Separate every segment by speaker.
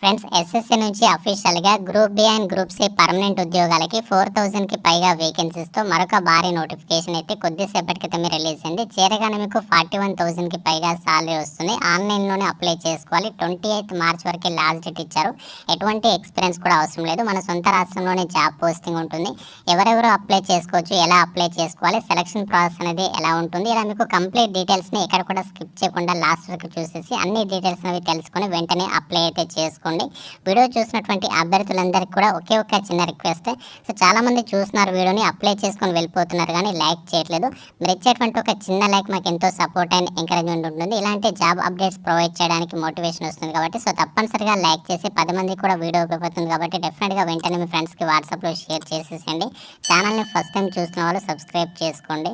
Speaker 1: Friends SSC నుంచి అఫీషియల్గా group B and group C permanent ఉద్యోగాలకి ఫోర్ థౌజండ్కి పైగా వేకెన్సీస్తో మరొక భారీ నోటిఫికేషన్ అయితే కొద్దిసేపటి క్రితమే రిలీజ్ అయింది. చేరగానే మీకు ఫార్టీ వన్ థౌజండ్కి పైగా సాలరీ వస్తుంది. ఆన్లైన్లోనే అప్లై చేసుకోవాలి. ట్వంటీ ఎయిత్ మార్చ్ వరకే లాస్ట్ డేట్ ఇచ్చారు. ఎటువంటి ఎక్స్పీరియన్స్ కూడా అవసరం లేదు. మన సొంత రాష్ట్రంలోనే జాబ్ పోస్టింగ్ ఉంటుంది. ఎవరెవరు అప్లై చేసుకోవచ్చు ఎలా అప్లై చేసుకోవాలి సెలక్షన్ ప్రాసెస్ అనేది ఎలా ఉంటుంది ఇలా మీకు కంప్లీట్ డీటెయిల్స్ని ఎక్కడ కూడా స్కిప్ చేయకుండా లాస్ట్ వరకు చూసేసి అన్ని డీటెయిల్స్ అనేవి తెలుసుకొని వెంటనే అప్లై అయితే చేసుకోండి వీడియో చూసినటువంటి అభ్యర్థులందరికీ కూడా ఒకే ఒక చిన్న రిక్వెస్ట్ సో చాలా మంది చూస్తున్నారు వీడియోని అప్లై చేసుకొని వెళ్ళిపోతున్నారు కానీ లైక్ చేయట్లేదు. మీరు ఇచ్చేటువంటి ఒక చిన్న లైక్ మాకు ఎంతో సపోర్ట్ అండ్ ఎంకరేజ్మెంట్ ఉంటుంది. ఇలాంటి జాబ్ అప్డేట్స్ ప్రొవైడ్ చేయడానికి మోటివేషన్ వస్తుంది కాబట్టి సో తప్పనిసరిగా లైక్ చేసి పది మందికి కూడా వీడియో ఉపయోగపడుతుంది కాబట్టి డెఫినెట్గా వెంటనే మీ ఫ్రెండ్స్కి వాట్సాప్లో షేర్ చేసేసేయండి. ఛానల్ని ఫస్ట్ టైం చూస్తున్న వాళ్ళు సబ్స్క్రైబ్ చేసుకోండి.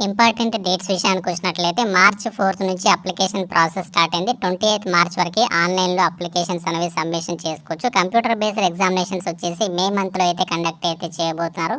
Speaker 1: ఇంపార్టెంట్ డేట్స్ విషయానికి వచ్చినట్లయితే మార్చ్ ఫోర్త్ నుంచి అప్లికేషన్ ప్రాసెస్ స్టార్ట్ అయింది. ట్వంటీ ఎయిత్ మార్చ్ వరకు ఆన్లైన్లో అప్లికేషన్స్ అనేవి సబ్మిషన్ చేసుకోవచ్చు. కంప్యూటర్ బేస్డ్ ఎగ్జామినేషన్స్ వచ్చేసి మే మంత్లో అయితే కండక్ట్ అయితే చేయబోతున్నారు.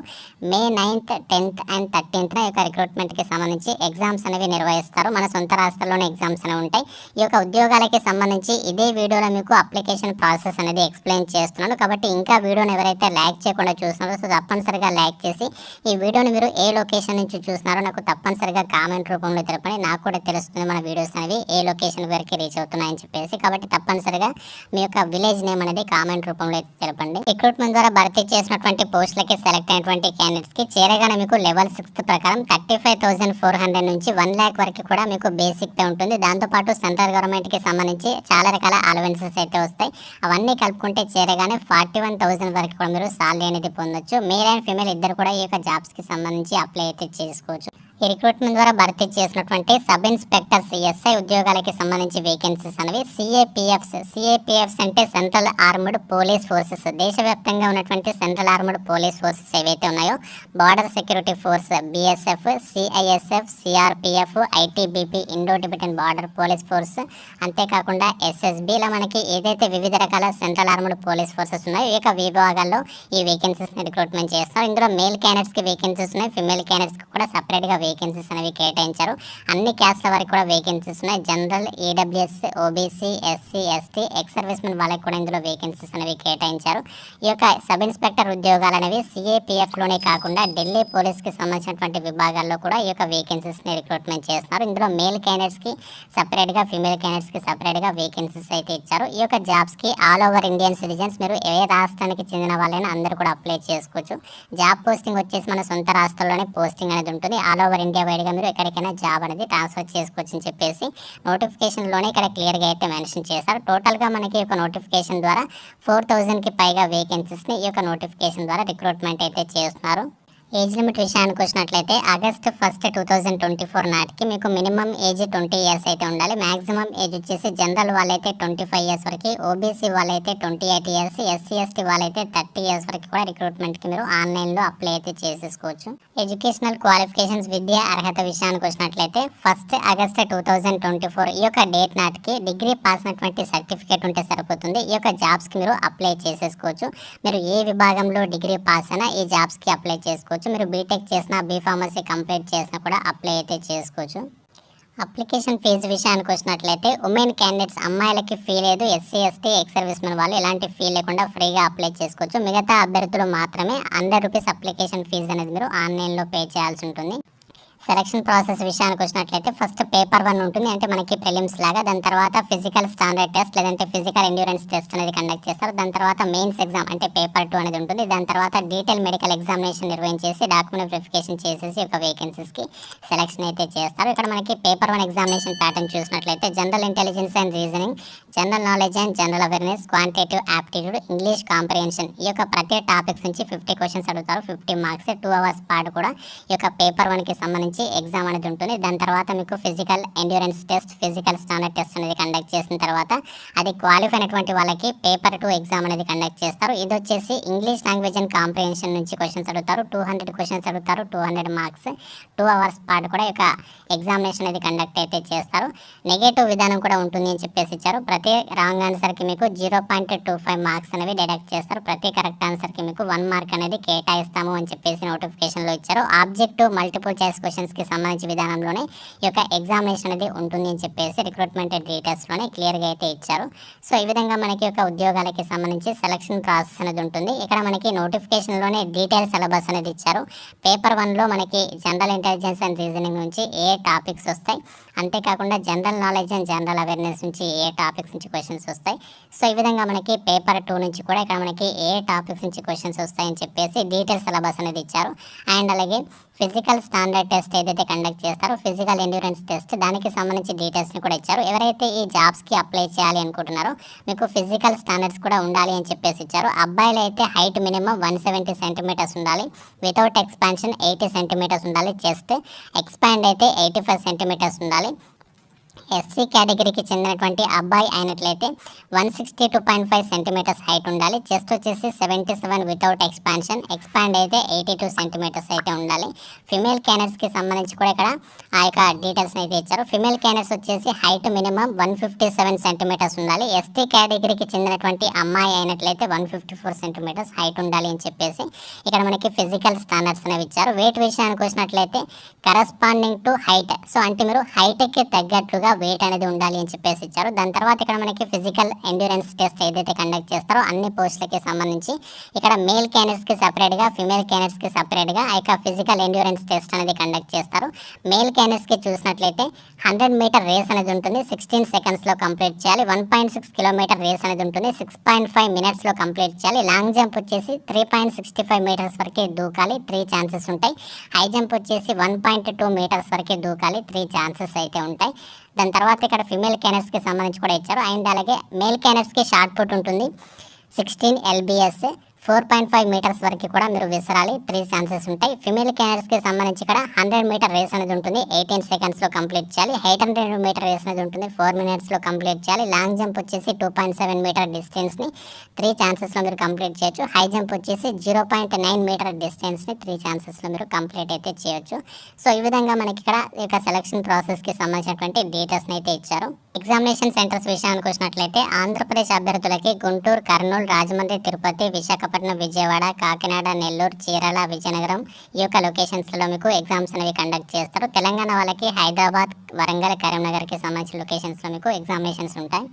Speaker 1: మే నైన్త్ టెన్త్ అండ్ థర్టీన్త్న యొక్క రిక్రూట్మెంట్కి సంబంధించి ఎగ్జామ్స్ అనేవి నిర్వహిస్తారు. మన సొంత రాష్ట్రాల్లోనే ఎగ్జామ్స్ అనేవి ఉంటాయి. ఈ యొక్క ఉద్యోగాలకి సంబంధించి ఇదే వీడియోలో మీకు అప్లికేషన్ ప్రాసెస్ అనేది ఎక్స్ప్లెయిన్ చేస్తున్నాను. కాబట్టి ఇంకా వీడియోని ఎవరైతే లైక్ చేయకుండా చూస్తున్నారో సో తప్పనిసరిగా లైక్ చేసి ఈ వీడియోని మీరు ఏ లొకేషన్ నుంచి చూస్తున్నారో నాకు తప్పనిసరిగా కామెంట్ రూపంలో తెలపండి. నాకు కూడా తెలుస్తుంది మన వీడియోస్ అనేవి ఏ లొకేషన్ వరకు రీచ్ అవుతున్నాయని చెప్పేసి. కాబట్టి తప్పనిసరిగా మీ యొక్క విలేజ్ నేమ్ అనేది కామెంట్ రూపంలో అయితే తెలపండి. రిక్రూట్మెంట్ ద్వారా భర్తీ చేసినటువంటి పోస్టులకి సెలెక్ట్ అయినటువంటి క్యాండిడేట్స్కి చేరగానే మీకు లెవెల్ సిక్స్త్ ప్రకారం thirty five thousand four hundred నుంచి వన్ ల్యాక్ వరకు కూడా మీకు బేసిక్ పే ఉంటుంది. దాంతోపాటు సెంట్రల్ గవర్నమెంట్కి సంబంధించి చాలా రకాల అలవెన్సెస్ అయితే వస్తాయి. అవన్నీ కలుపుకుంటే చేరగానే ఫార్టీ వన్ థౌసండ్ వరకు కూడా మీరు సాలరీ అనేది పొందొచ్చు. మేల్ అండ్ ఫీమేల్ ఇద్దరు కూడా ఈ యొక్క జాబ్స్కి సంబంధించి అప్లై అయితే చేసుకోవచ్చు. ఈ రిక్రూట్మెంట్ ద్వారా భర్తీ చేసినటువంటి సబ్ ఇన్స్పెక్టర్స్ ఎస్ఐ ఉద్యోగాలకి సంబంధించి వేకెన్సీస్ అనేవి సిఏపిఎఫ్స్ సిఏపిఎఫ్స్ అంటే సెంట్రల్ ఆర్మ్డ్ పోలీస్ ఫోర్సెస్. దేశవ్యాప్తంగా ఉన్నటువంటి సెంట్రల్ ఆర్మ్డ్ పోలీస్ ఫోర్సెస్ ఏవైతే ఉన్నాయో border security force BSF CISF CRPF ITBP Indo Tibetan border police force అంతేకాకుండా ఎస్ఎస్బిలో మనకి ఏదైతే వివిధ రకాల సెంట్రల్ ఆర్మ్డ్ పోలీస్ ఫోర్సెస్ ఉన్నాయో ఈ యొక్క విభాగాల్లో ఈ వేకెన్సీస్ని రిక్రూట్మెంట్ చేస్తారు. ఇందులో మేల్ క్యాండిడేట్స్కి వేకెన్సీస్ ఉన్నాయి ఫిమేల్ క్యాండిడేట్స్కి కూడా సపరేట్గా వేకెన్సీస్ అనేవి కేటాయించారు. అన్ని క్యాస్ట్ల వరకు కూడా వేకెన్సీస్ ఉన్నాయి. General EWS OBC SC ST ex servicemen వాళ్ళకి కూడా ఇందులో వేకెన్సీస్ అనేవి కేటాయించారు. ఈ యొక్క సబ్ ఇన్స్పెక్టర్ ఉద్యోగాలు అనేవి సిఏపిఎఫ్లోనే కాకుండా ఢిల్లీ పోలీస్కి సంబంధించినటువంటి విభాగాల్లో కూడా ఈ యొక్క వేకెన్సీస్ని రిక్రూట్మెంట్ చేస్తున్నారు. ఇందులో మేల్ క్యాండిడేట్స్కి సపరేట్గా ఫిమేల్ క్యాండిడేట్స్కి సపరేట్గా వేకెన్సీస్ అయితే ఇచ్చారు. ఈ యొక్క జాబ్స్కి ఆల్ ఓవర్ ఇండియన్ సిటిజన్స్ మీరు ఏ రాష్ట్రానికి చెందిన వాళ్ళైనా అందరూ కూడా అప్లై చేసుకోవచ్చు. జాబ్ పోస్టింగ్ వచ్చేసి మన సొంత రాష్ట్రంలోనే పోస్టింగ్ అనేది ఉంటుంది. ఆల్ ఓవర్ ఇండియా వైడ్గా మీరు ఎక్కడికైనా జాబ్ అనేది ట్రాన్స్ఫర్ చేసుకోవచ్చు అని చెప్పేసి నోటిఫికేషన్లోనే ఇక్కడ క్లియర్గా అయితే మెన్షన్ చేశారు. టోటల్గా మనకి ఒక నోటిఫికేషన్ ద్వారా ఫోర్ థౌజండ్కి పైగా వేకెన్సీస్ని ఈ యొక్క నోటిఫికేషన్ ద్వారా రిక్రూట్మెంట్ అయితే చేస్తున్నారు. ఏజ్ లిమిట్ విషయానికి వచ్చినట్లయితే August first two thousand twenty four నాటికి మీకు మినిమం ఏజ్ ట్వంటీ ఇయర్స్ అయితే ఉండాలి. మాక్సిమం ఏజ్ వచ్చేసి జనరల్ వాళ్ళైతే ట్వంటీ ఫైవ్ ఇయర్స్ వరకు ఓబీసీ వాళ్ళైతే twenty eight years SC ST వాళ్ళైతే థర్టీ ఇయర్స్ వరకు కూడా రిక్రూట్మెంట్కి మీరు ఆన్లైన్లో అప్లై అయితే చేసేసుకోవచ్చు. ఎడ్యుకేషనల్ క్వాలిఫికేషన్స్ విద్యా అర్హత విషయానికి వచ్చినట్లయితే first August two thousand twenty four ఈ యొక్క డేట్ నాటికి డిగ్రీ పాస్ అయినటువంటి సర్టిఫికేట్ ఉంటే సరిపోతుంది. ఈ యొక్క జాబ్స్కి మీరు అప్లై చేసేసుకోవచ్చు. మీరు ఏ విభాగంలో డిగ్రీ పాస్ అయినా ఈ జాబ్స్కి అప్లై చేసుకోవచ్చు. మీరు బీటెక్ చేసినా బీఫార్మసీ కంప్లీట్ చేసినా కూడా అప్లై అయితే చేసుకోవచ్చు. అప్లికేషన్ ఫీజు విషయానికి వచ్చినట్లయితే ఉమెన్ క్యాండిడేట్స్ అమ్మాయిలకి ఫీ లేదు SC ST ex service men వాళ్ళు ఎలాంటి ఫీ లేకుండా ఫ్రీగా అప్లై చేసుకోవచ్చు. మిగతా అభ్యర్థులు మాత్రమే హండ్రెడ్ రూపీస్ అప్లికేషన్ ఫీజు అనేది మీరు ఆన్లైన్లో పే చేయాల్సి ఉంటుంది. సెలక్షన్ ప్రాసెస్ విషయానికి వచ్చినట్లయితే ఫస్ట్ పేపర్ వన్ ఉంటుంది. అంటే మనకి ప్రిలిమ్స్ లాగా దాని తర్వాత ఫిజికల్ స్టాండర్డ్ టెస్ట్ లేదంటే ఫిజికల్ ఎండ్యూరెన్స్ టెస్ట్ అనేది కండక్ట్ చేస్తారు. దాని తర్వాత మెయిన్స్ ఎగ్జామ్ అంటే పేపర్ టూ అనేది ఉంటుంది. దాని తర్వాత డీటెయిల్ మెడికల్ ఎగ్జామినేషన్ నిర్వహించేసి డాక్యుమెంట్ వెరిఫికేషన్ చేసేసి ఒక వేకెన్సీస్కి సెలక్షన్ అయితే చేస్తారు. ఇక్కడ మనకి పేపర్ వన్ ఎగ్జామినేషన్ ప్యాటర్న్ చూసినట్లయితే general intelligence and reasoning general knowledge and general awareness quantitative aptitude English comprehension ఈ యొక్క ప్రతి టాపిక్స్ నుంచి ఫిఫ్టీ క్వశ్చన్స్ అడుగుతారు. ఫిఫ్టీ మార్క్స్ టూ అవర్స్ పాటు కూడా ఈ యొక్క పేపర్ వన్కి సంబంధించి ఎగ్జామ్ అనేది ఉంటుంది. దాని తర్వాత మీకు physical endurance test physical standard test అనేది కండక్ట్ చేసిన తర్వాత అది క్వాలిఫై అయినటువంటి వాళ్ళకి పేపర్ టూ ఎగ్జామ్ అనేది కండక్ట్ చేస్తారు. ఇది వచ్చేసి ఇంగ్లీష్ లాంగ్వేజ్ అండ్ కాంప్రిహెన్షన్ నుంచి క్వశ్చన్స్ అడుగుతారు. టూ హండ్రెడ్ క్వశ్చన్స్ అడుగుతారు. Two hundred marks two hours పాటు కూడా యొక్క ఎగ్జామినేషన్ అనేది కండక్ట్ అయితే చేస్తారు. నెగటివ్ విధానం కూడా ఉంటుంది అని చెప్పేసి ఇచ్చారు. ప్రతి రాంగ్ ఆన్సర్కి మీకు zero point two five marks అనేవి డిడక్ట్ చేస్తారు. ప్రతి కరెక్ట్ ఆన్సర్కి మీకు వన్ మార్క్ అనేది కేటాయిస్తాము అని చెప్పేసి నోటిఫికేషన్లో ఇచ్చారు. ఆబ్జెక్టివ్ మల్టిపుల్ చాయిస్ క్వశ్చన్స్ క్వశ్చన్స్కి సంబంధించి విధానంలోనే ఈ యొక్క ఎగ్జామినేషన్ అనేది ఉంటుంది అని చెప్పేసి రిక్రూట్మెంట్ డీటెయిల్స్లోనే క్లియర్గా అయితే ఇచ్చారు. సో ఈ విధంగా మనకి యొక్క ఉద్యోగాలకి సంబంధించి సెలక్షన్ ప్రాసెస్ అనేది ఉంటుంది. ఇక్కడ మనకి నోటిఫికేషన్లోనే డీటెయిల్ సిలబస్ అనేది ఇచ్చారు. పేపర్ వన్లో మనకి జనరల్ ఇంటెలిజెన్స్ అండ్ రీజనింగ్ నుంచి ఏ టాపిక్స్ వస్తాయి అంతేకాకుండా general knowledge and general awareness నుంచి ఏ టాపిక్స్ నుంచి క్వశ్చన్స్ వస్తాయి. సో ఈ విధంగా మనకి పేపర్ టూ నుంచి కూడా ఇక్కడ మనకి ఏ టాపిక్స్ నుంచి క్వశ్చన్స్ వస్తాయని చెప్పేసి డీటెయిల్ సిలబస్ అనేది ఇచ్చారు. అండ్ అలాగే ఫిజికల్ స్టాండర్డ్ టెస్ట్ ఏదైతే కండక్ట్ చేస్తారో ఫిజికల్ ఎండ్యూరెన్స్ టెస్ట్ దానికి సంబంధించి డీటెయిల్స్ని కూడా ఇచ్చారు. ఎవరైతే ఈ జాబ్స్కి అప్లై చేయాలి అనుకుంటున్నారో మీకు ఫిజికల్ స్టాండర్డ్స్ కూడా ఉండాలి అని చెప్పేసి ఇచ్చారు. అబ్బాయిలు అయితే height minimum one seventy centimetres ఉండాలి. వితౌట్ ఎక్స్పాన్షన్ ఎయిటీ సెంటీమీటర్స్ ఉండాలి. చెస్ట్ ఎక్స్పాండ్ అయితే ఎయిటీ ఫైవ్ సెంటీమీటర్స్ ఉండాలి. Okay. ఎస్సీ కేటగిరీకి చెందినటువంటి అబ్బాయి అయినట్లయితే one sixty two point five centimetres height ఉండాలి. చెస్ట్ వచ్చేసి seventy seven without expansion. Expand అయితే ఎయిటీ టూ సెంటీమీటర్స్ అయితే ఉండాలి. ఫిమేల్ క్యానర్స్కి సంబంధించి కూడా ఇక్కడ ఆ యొక్క డీటెయిల్స్ అయితే ఇచ్చారు. ఫిమేల్ క్యానర్స్ వచ్చేసి height minimum one fifty seven centimetres ఉండాలి. ఎస్టీ కేటగిరీకి చెందినటువంటి అమ్మాయి అయినట్లయితే one fifty four centimetres height ఉండాలి అని చెప్పేసి ఇక్కడ మనకి ఫిజికల్ స్టాండర్డ్స్ అనేవి ఇచ్చారు. వెయిట్ విషయానికి వచ్చినట్లయితే కరస్పాండింగ్ టు హైట్. సో అంటే మీరు హైట్కి తగ్గట్లుగా వెయిట్ అనేది ఉండాలి అని చెప్పేసి ఇచ్చారు. దాని తర్వాత ఇక్కడ మనకి ఫిజికల్ ఎండ్యూరెన్స్ టెస్ట్ ఏదైతే కండక్ట్ చేస్తారో అన్ని పోస్టులకి సంబంధించి ఇక్కడ మేల్ క్యాండిడేట్స్కి సపరేట్గా ఫిమేల్ క్యాండిడేట్స్కి సపరేట్గా ఆ యొక్క ఫిజికల్ ఎండ్యూరెన్స్ టెస్ట్ అనేది కండక్ట్ చేస్తారు. మేల్ క్యాండిడేట్స్కి చూసినట్లయితే హండ్రెడ్ మీటర్ రేస్ అనేది ఉంటుంది. సిక్స్టీన్ సెకండ్స్లో కంప్లీట్ చేయాలి. One point six kilometre race అనేది ఉంటుంది. సిక్స్ పాయింట్ ఫైవ్ మినిట్స్లో కంప్లీట్ చేయాలి. లాంగ్ జంప్ వచ్చేసి three point sixty five metres వరకు దూకాలి. త్రీ ఛాన్సెస్ ఉంటాయి. హై జంప్ వచ్చేసి వన్ పాయింట్ టూ మీటర్స్ వరకు దూకాలి. త్రీ ఛాన్సెస్ అయితే ఉంటాయి. దాని తర్వాత ఇక్కడ ఫిమేల్ క్యానర్స్కి సంబంధించి కూడా ఇచ్చారు. అండ్ అలాగే మేల్ క్యానర్స్కి షార్ట్ పుట్ ఉంటుంది. Sixteen LBS four point five metres వరకు కూడా మీరు విసరాలి. త్రీ ఛాన్సెస్ ఉంటాయి. ఫిమేల్ క్యారియర్స్కి సంబంధించి ఇక్కడ హండ్రెడ్ మీటర్ రేస్ అనేది ఉంటుంది. ఎయిటీన్ సెకండ్స్లో కంప్లీట్ చేయాలి. ఎయిట్ హండ్రెడ్ మీటర్ రేస్ అనేది ఉంటుంది. ఫోర్ మినిట్స్లో కంప్లీట్ చేయాలి. లాంగ్ జంప్ వచ్చేసి టూ పాయింట్ సెవెన్ మీటర్ డిస్టెన్స్ని త్రీ ఛాన్సెస్లో మీరు కంప్లీట్ చేయొచ్చు. హై జంప్ వచ్చేసి జీరో పాయింట్ నైన్ మీటర్ డిస్టెన్స్ని త్రీ ఛాన్సెస్లో మీరు కంప్లీట్ అయితే చేయొచ్చు. సో ఈ విధంగా మనకి ఇక్కడ ఈ సెలక్షన్ ప్రాసెస్కి సంబంధించినటువంటి డీటెయిల్స్ని అయితే ఇచ్చారు. ఎగ్జామినేషన్ సెంటర్స్ విషయానికి వచ్చినట్లయితే ఆంధ్రప్రదేశ్ అభ్యర్థులకి గుంటూరు కర్నూలు రాజమండ్రి తిరుపతి విశాఖపట్నం విజయవాడ కాకినాడ నెల్లూరు చీరాల విజయనగరం ఈ యొక్క లొకేషన్స్లో మీకు ఎగ్జామ్స్ అనేవి కండక్ట్ చేస్తారు. తెలంగాణ వాళ్ళకి హైదరాబాద్ వరంగల్ కరీంనగర్కి సంబంధించిన లొకేషన్స్లో మీకు ఎగ్జామినేషన్స్ ఉంటాయి.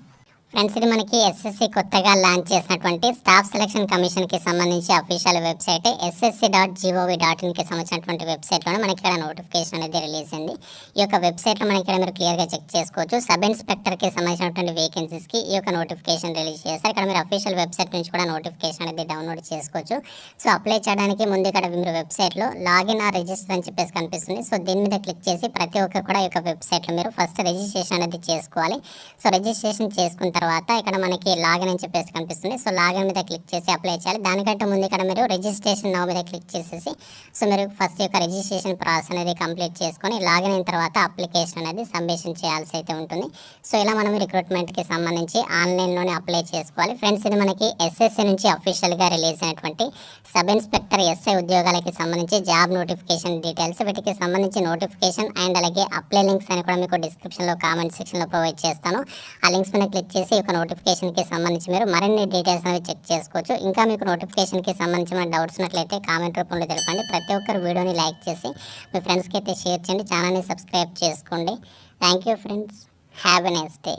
Speaker 1: ఫ్రెండ్స్ ఇది మనకి ఎస్ఎస్సి కొత్తగా లాంచ్ చేసినటువంటి స్టాఫ్ సెలక్షన్ కమిషన్కి సంబంధించి official website SSC dot GOV dot ఇన్కి సంబంధించినటువంటి వెబ్సైట్లోనే మనకి ఇక్కడ నోటిఫికేషన్ అనేది రిలీజ్ అయింది. ఈ యొక్క వెబ్సైట్లో మనకి ఇక్కడ మీరు క్లియర్గా చెక్ చేసుకోవచ్చు. సబ్ ఇన్స్పెక్టర్కి సంబంధించినటువంటి వేకెన్సీస్కి ఈ యొక్క నోటిఫికేషన్ రిలీజ్ చేస్తారు ఇక్కడ మీరు అఫీషియల్ వెబ్సైట్ నుంచి కూడా నోటిఫికేషన్ అనేది డౌన్లోడ్ చేసుకోవచ్చు. సో అప్లై చేయడానికి ముందు ఇక్కడ మీరు వెబ్సైట్లో లాగిన్ ఆ రిజిస్టర్ అని చెప్పేసి కనిపిస్తుంది. సో దీని మీద క్లిక్ చేసి ప్రతి ఒక్కరు కూడా ఈ యొక్క వెబ్సైట్లో మీరు ఫస్ట్ రిజిస్ట్రేషన్ అనేది చేసుకోవాలి. సో రిజిస్ట్రేషన్ చేసుకున్న తర్వాత ఇక్కడ మనకి లాగిన్ అని చెప్పేసి కనిపిస్తుంది. సో లాగిన్ మీద క్లిక్ చేసి అప్లై చేయాలి. దానికంటే ముందు ఇక్కడ మీరు రిజిస్ట్రేషన్ నవ్ మీద క్లిక్ చేసేసి సో మీరు ఫస్ట్ యొక్క రిజిస్ట్రేషన్ ప్రాసెస్ అనేది కంప్లీట్ చేసుకొని లాగిన్ అయిన తర్వాత అప్లికేషన్ అనేది సబ్మిషన్ చేయాల్సి అయితే ఉంటుంది. సో ఇలా మనం రిక్రూట్మెంట్కి సంబంధించి ఆన్లైన్లోనే అప్లై చేసుకోవాలి. ఫ్రెండ్స్ ఇది మనకి ఎస్ఎస్సి నుంచి అఫీషియల్గా రిలీజ్ అయినటువంటి సబ్ ఇన్స్పెక్టర్ ఎస్ఐ ఉద్యోగాలకి సంబంధించి జాబ్ నోటిఫికేషన్ డీటెయిల్స్ వీటికి సంబంధించి నోటిఫికేషన్ అండ్ అలాగే అప్లై లింక్స్ అని కూడా మీకు డిస్క్రిప్షన్లో కామెంట్ సెక్షన్లో ప్రొవైడ్ చేస్తాను. ఆ లింక్స్ మీద క్లిక్ చేసి ఈ యొక్క నోటిఫికేషన్కి సంబంధించి మీరు మరిన్ని డీటెయిల్స్ అనేవి చెక్ చేసుకోవచ్చు. ఇంకా మీకు నోటిఫికేషన్కి సంబంధించిన డౌట్స్ ఉన్నట్లయితే కామెంట్ రూపంలో తెలపండి. ప్రతి ఒక్కరు వీడియోని లైక్ చేసి మీ ఫ్రెండ్స్కి అయితే షేర్ చేయండి. ఛానల్ని సబ్స్క్రైబ్ చేసుకోండి. Thank you friends have a nice day